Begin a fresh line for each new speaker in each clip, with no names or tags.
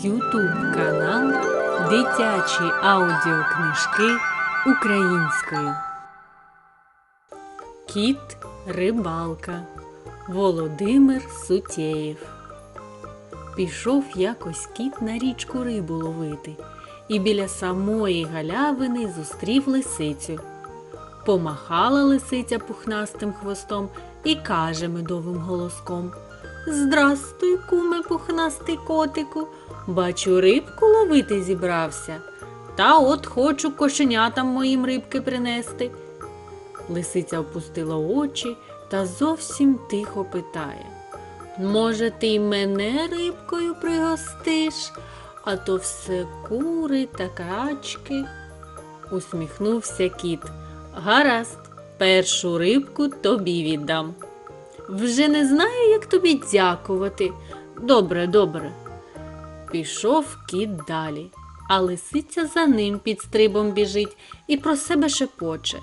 Ютуб канал Дитячі аудіокнижки українською. Кіт Рибалка Володимир Сутєєв. Пішов якось кіт на річку рибу ловити, і біля самої галявини зустрів лисицю. Помахала лисиця пухнастим хвостом і каже медовим голоском Здрастуй, куме пухнастий котику. Бачу, рибку ловити зібрався. Та от хочу кошенятам моїм рибки принести. Лисиця опустила очі та зовсім тихо питає. Може, ти й мене рибкою пригостиш, а то все кури та качки. Усміхнувся кіт. Гаразд, першу рибку тобі віддам. Вже не знаю, як тобі дякувати. Добре, добре. Пішов кіт далі, а лисиця за ним під стрибом біжить і про себе шепоче.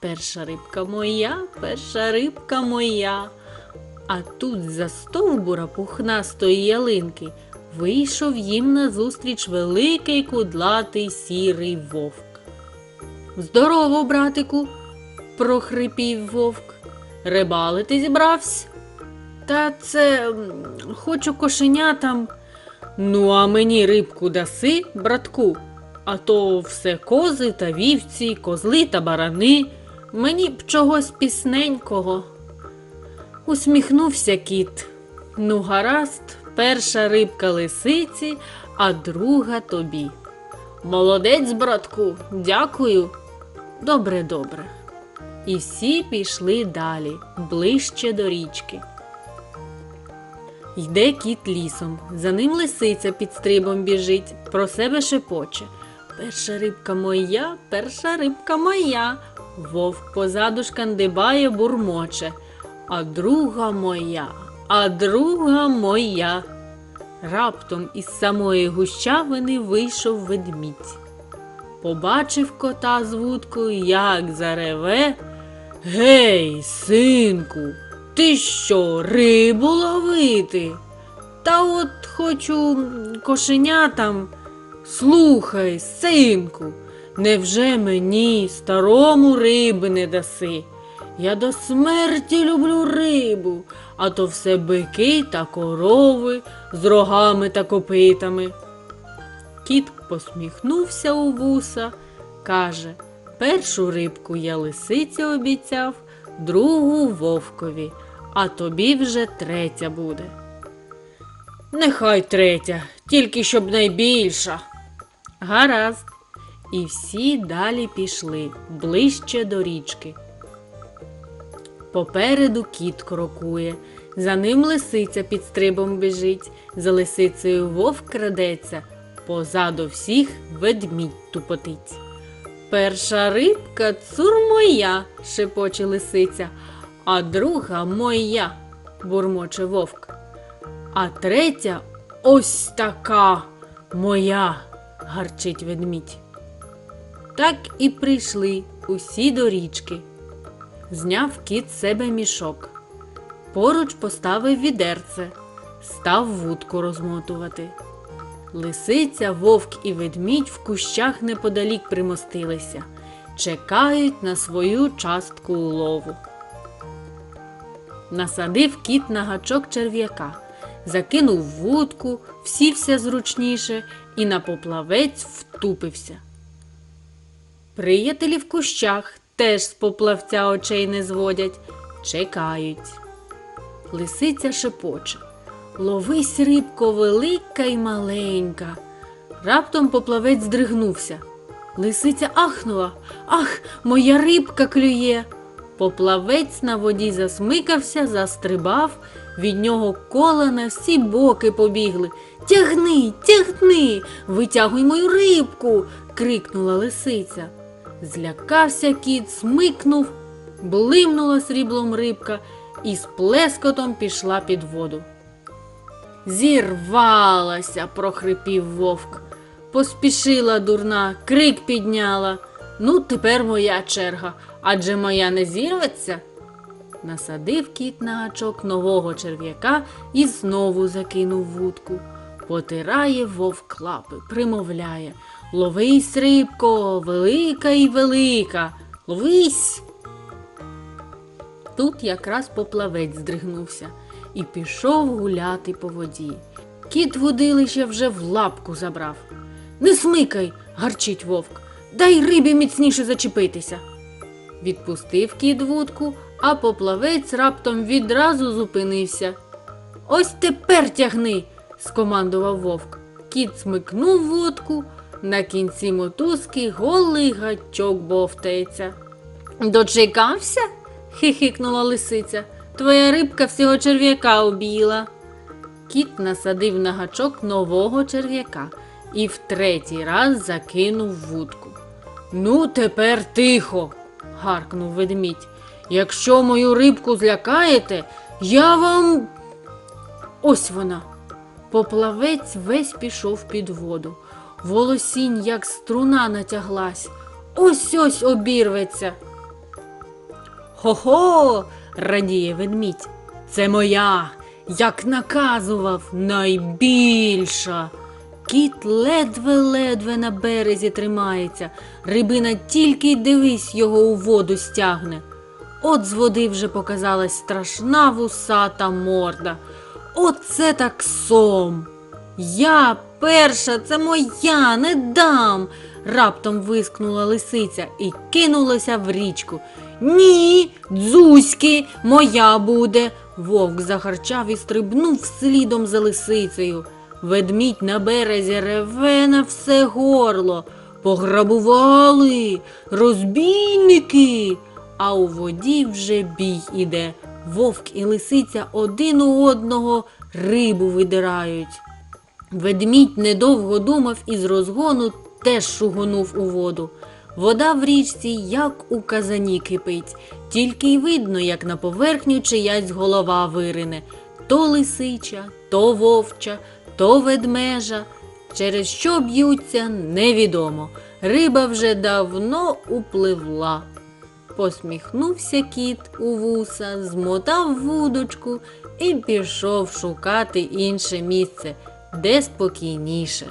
Перша рибка моя, перша рибка моя. А тут за стовбура пухнастої ялинки вийшов їм назустріч великий кудлатий сірий вовк. Здорово, братику, прохрипів вовк. Рибалити зібрався? Та це хочу кошенятам. Ну, а мені рибку даси, братку, а то все кози та вівці, козли та барани. Мені б чогось пісненького. Усміхнувся кіт. Ну, гаразд, перша рибка лисиці, а друга тобі. Молодець, братку, дякую. Добре, добре. І всі пішли далі, ближче до річки. Йде кіт лісом, за ним лисиця під стрибом біжить, про себе шепоче. Перша рибка моя, перша рибка моя. Вовк позаду шкандибає, бурмоче. А друга моя, а друга моя. Раптом із самої гущавини вийшов ведмідь. Побачив кота з вудкою, як зареве. Гей, синку, ти що, рибу ловити? Та от хочу кошенятам. Слухай, синку, невже мені старому риби не даси? Я до смерті люблю рибу, а то все бики та корови з рогами та копитами. Кіт посміхнувся у вуса, каже Першу рибку я лисиці обіцяв, другу вовкові, а тобі вже третя буде. Нехай третя, тільки щоб найбільша. Гаразд. І всі далі пішли ближче до річки. Попереду кіт крокує, за ним лисиця під стрибом біжить, за лисицею вовк крадеться, позаду всіх ведмідь тупотить. Перша рибка цур моя, шепоче лисиця, а друга моя, бурмоче вовк. А третя ось така моя, гарчить ведмідь. Так і прийшли усі до річки. Зняв кіт себе мішок. Поруч поставив відерце, став вудку розмотувати. Лисиця, вовк і ведмідь в кущах неподалік примостилися, чекають на свою частку улову. Насадив кіт на гачок черв'яка, закинув вудку, всівся зручніше і на поплавець втупився. Приятелі в кущах теж з поплавця очей не зводять, чекають. Лисиця шепоче. Ловись, рибко, велика й маленька. Раптом поплавець здригнувся. Лисиця ахнула. Ах, моя рибка клює. Поплавець на воді засмикався, застрибав, від нього кола на всі боки побігли. Тягни, тягни, витягуй мою рибку. крикнула лисиця. Злякався кіт, смикнув, блимнула сріблом рибка і з плескотом пішла під воду. Зірвалася, прохрипів вовк. Поспішила дурна, крик підняла. Ну, тепер моя черга, адже моя не зірветься. Насадив кіт на гачок нового черв'яка і знову закинув вудку. Потирає вовк лапи, примовляє Ловись, рибко, велика і велика, ловись. Тут якраз поплавець здригнувся і пішов гуляти по воді. Кіт водилище вже в лапку забрав. Не смикай, гарчить вовк, дай рибі міцніше зачепитися. Відпустив кіт вудку, а поплавець раптом відразу зупинився. Ось тепер тягни, скомандував вовк. Кіт смикнув вудку, на кінці мотузки голий гачок бовтається. Дочекався? хихикнула лисиця. Твоя рибка всього черв'яка об'їла. Кіт насадив на гачок нового черв'яка і в третій раз закинув вудку. Ну, тепер тихо, гаркнув ведмідь. Якщо мою рибку злякаєте, я вам. Ось вона. Поплавець весь пішов під воду. Волосінь, як струна, натяглась. Ось ось обірветься. Хо-хо, радіє ведмідь. Це моя, як наказував, найбільша. Кіт ледве-ледве на березі тримається. Рибина тільки й дивись його у воду стягне. От з води вже показалась страшна вусата морда. Оце так сом. Я перша, це моя, не дам. раптом вискнула лисиця і кинулася в річку. Ні, дзузьки, моя буде. Вовк загарчав і стрибнув слідом за лисицею. Ведмідь на березі реве на все горло. Пограбували, розбійники. А у воді вже бій іде. Вовк і лисиця один у одного рибу видирають. Ведмідь недовго думав і з розгону теж шугонув у воду. Вода в річці, як у казані кипить, тільки й видно, як на поверхню чиясь голова вирине. То лисича, то вовча, то ведмежа. Через що б'ються, невідомо. Риба вже давноупливла. Посміхнувся кіт у вуса, змотав вудочку і пішов шукати інше місце, де спокійніше.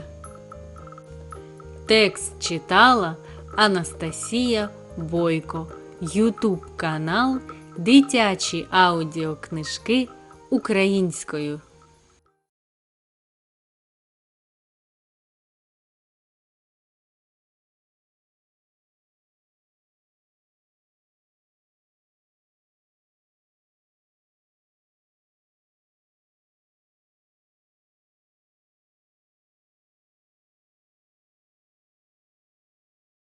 Текст читала Анастасія Бойко. Ютуб канал Дитячі аудіокнижки українською.